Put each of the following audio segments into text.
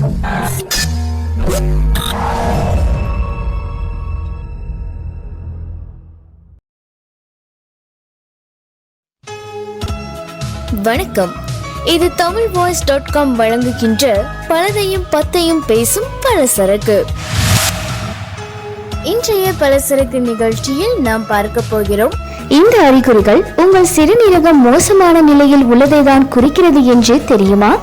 வணக்கம். இது Tamil voice dot com வழங்குகின்ற பலதையும் பத்தையும் பேசும் பலசரக்கு. இன்றைய பலசரக்கு நிகழ்ச்சியில் நாம் பார்க்க போகிறோம். இந்த அறிகுறிகள் உங்கள் சிறுநீரகம் மோசமான நிலையில் உள்ளதை தான் குறிக்கிறது என்று தெரியுமா?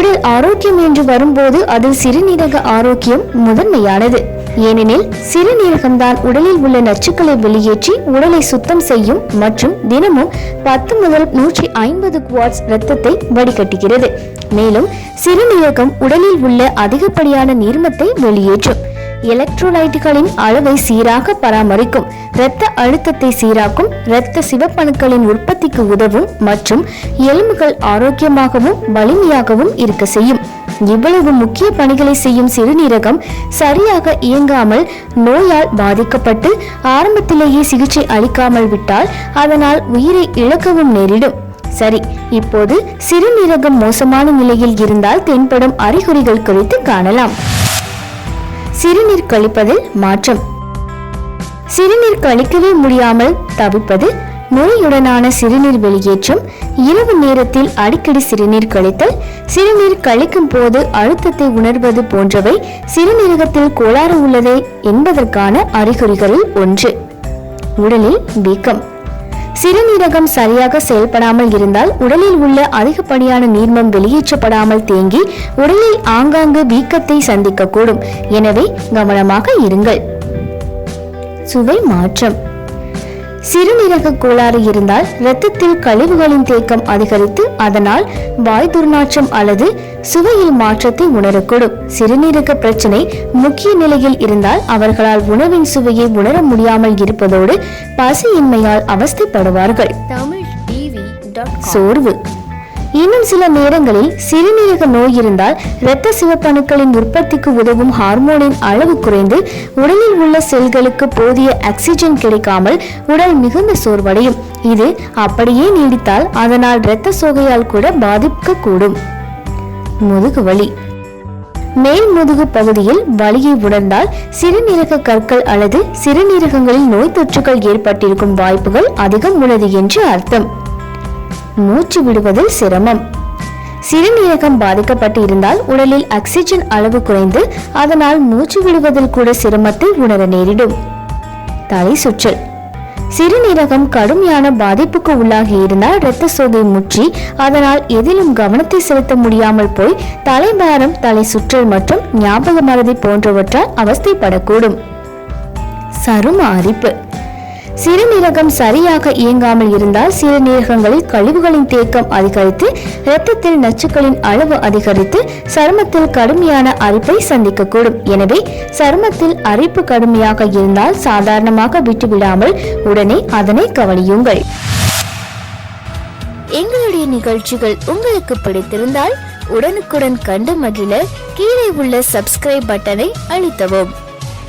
உடல் ஆரோக்கியம் என்று வரும்போது அதில் சிறுநீரக ஆரோக்கியம் முதன்மையானது. ஏனெனில் சிறுநீரகம்தான் உடலில் உள்ள நச்சுக்களை வெளியேற்றி உடலை சுத்தம் செய்யும் மற்றும் தினமும் பத்து முதல் நூற்றி ஐம்பது குவாட்ஸ் இரத்தத்தை வடிகட்டுகிறது. மேலும் சிறுநீரகம் உடலில் உள்ள அதிகப்படியான நீர்மத்தை வெளியேற்றும். எலக்ட்ரோலைட்டுகளின் அளவை சீராக பராமரிக்கும் இரத்த அழுத்தத்தை சீராக்கும் இரத்த சிவப்பணுக்களின் உற்பத்திக்கு உதவும் மற்றும் எலும்புகள் ஆரோக்கியமாகவும் வலிமையாகவும் இருக்க செய்யும். இவ்வளவு முக்கிய பணிகளை செய்யும் சிறுநீரகம் சரியாக இயங்காமல் நோயால் பாதிக்கப்பட்டு ஆரம்பத்திலேயே சிகிச்சை அளிக்காமல் விட்டால் அதனால் உயிரை இழக்கவும் நேரிடும். சரி இப்போது சிறுநீரகம் மோசமான நிலையில் இருந்தால் தென்படும் அறிகுறிகள் குறித்து காணலாம். சிறுநீர் கழிப்பதில் மாற்றம். சிறுநீர் கழிக்கவே முடியாமல் தவிப்பது நோயுடனான சிறுநீர் வெளியேற்றம் இரவு நேரத்தில் அடிக்கடி சிறுநீர் கழித்தல் சிறுநீர் கழிக்கும் போது அழுத்தத்தை உணர்வது போன்றவை சிறுநீரகத்தில் கோளாறு உள்ளதே என்பதற்கான அறிகுறிகளில் ஒன்று. உடலில் வீக்கம். சிறுநீரகம் சரியாக செயல்படாமல் இருந்தால் உடலில் உள்ள அதிகப்படியான நீர்மம் வெளியேற்றப்படாமல் தேங்கி உடலில் ஆங்காங்கு வீக்கத்தை சந்திக்கக்கூடும். எனவே கவனமாக இருங்கள். சுவை மாற்றம். சிறுநீரக கோளாறு இருந்தால் இரத்தத்தில் கழிவுகளின் தேக்கம் அதிகரித்து அதனால் வாய் துர்நாற்றம் அல்லது சுவையில் மாற்றத்தை உணரக்கூடும். சிறுநீரக பிரச்சனை முக்கிய நிலையில் இருந்தால் அவர்களால் உணவின் சுவையை உணர முடியாமல் இருப்பதோடு பசியின்மையால் அவஸ்தைப்படுவார்கள். சோர்வு. இன்னும் சில நேரங்களில் சிறுநீரக நோய் இருந்தால் இரத்த சிவப்பணுக்களின் உற்பத்திக்கு உதவும் ஹார்மோனின் அளவு குறைந்து உடலில் உள்ள செல்களுக்கு போதிய ஆக்சிஜன் கிடைக்காமல் உடல் மிகுந்த சோர்வடையும். இது அப்படியே நீடித்தால் அதனால் இரத்த சோகையால் கூட பாதிக்கக்கூடும். முதுகு வலி. மேல் முதுகு பகுதியில் வலியை உணர்ந்தால் சிறுநீரக கற்கள் அல்லது சிறுநீரகங்களில் நோய் தொற்றுகள் ஏற்பட்டிருக்கும் வாய்ப்புகள் அதிகம் உள்ளது என்று அர்த்தம். மூச்சு விடுவதில் சிரமம். சிறுநீரகம் பாதிக்கப்பட்டு இருந்தால் உடலில் ஆக்சிஜன் அளவு குறைந்து அதனால் மூச்சு விடுவதில் கூட சிரமத்தை உணர நேரிடும். தலை சுற்றல். சிறுநீரகம் கடுமையான பாதிப்புக்கு உள்ளாகி இருந்தால் இரத்த சோகை முற்றி அதனால் எதிலும் கவனத்தை செலுத்த முடியாமல் போய் தலைபாரம் தலை சுற்றல் மற்றும் ஞாபக மறதி போன்றவற்றால் அவஸ்தைப்படக்கூடும். சரும அரிப்பு. சிறுநீரகம் சரியாக இயங்காமல் இருந்தால் சிறுநீரகங்களில் கழிவுகளின் தேக்கம் அதிகரித்து இரத்தத்தில் நச்சுக்களின் அளவு அதிகரித்து சருமத்தில் கடுமையான அரிப்பை சந்திக்கக்கூடும். எனவே சருமத்தில் அரிப்பு கடுமையாக இருந்தால் சாதாரணமாக விட்டுவிடாமல் உடனே அதனை கவனியுங்கள். எங்களுடைய நிகழ்ச்சிகள் உங்களுக்கு பிடித்திருந்தால் உடனுக்குடன் கண்டு மகிழ கீழே உள்ள சப்ஸ்கிரைப் பட்டனை அழுத்தவும்.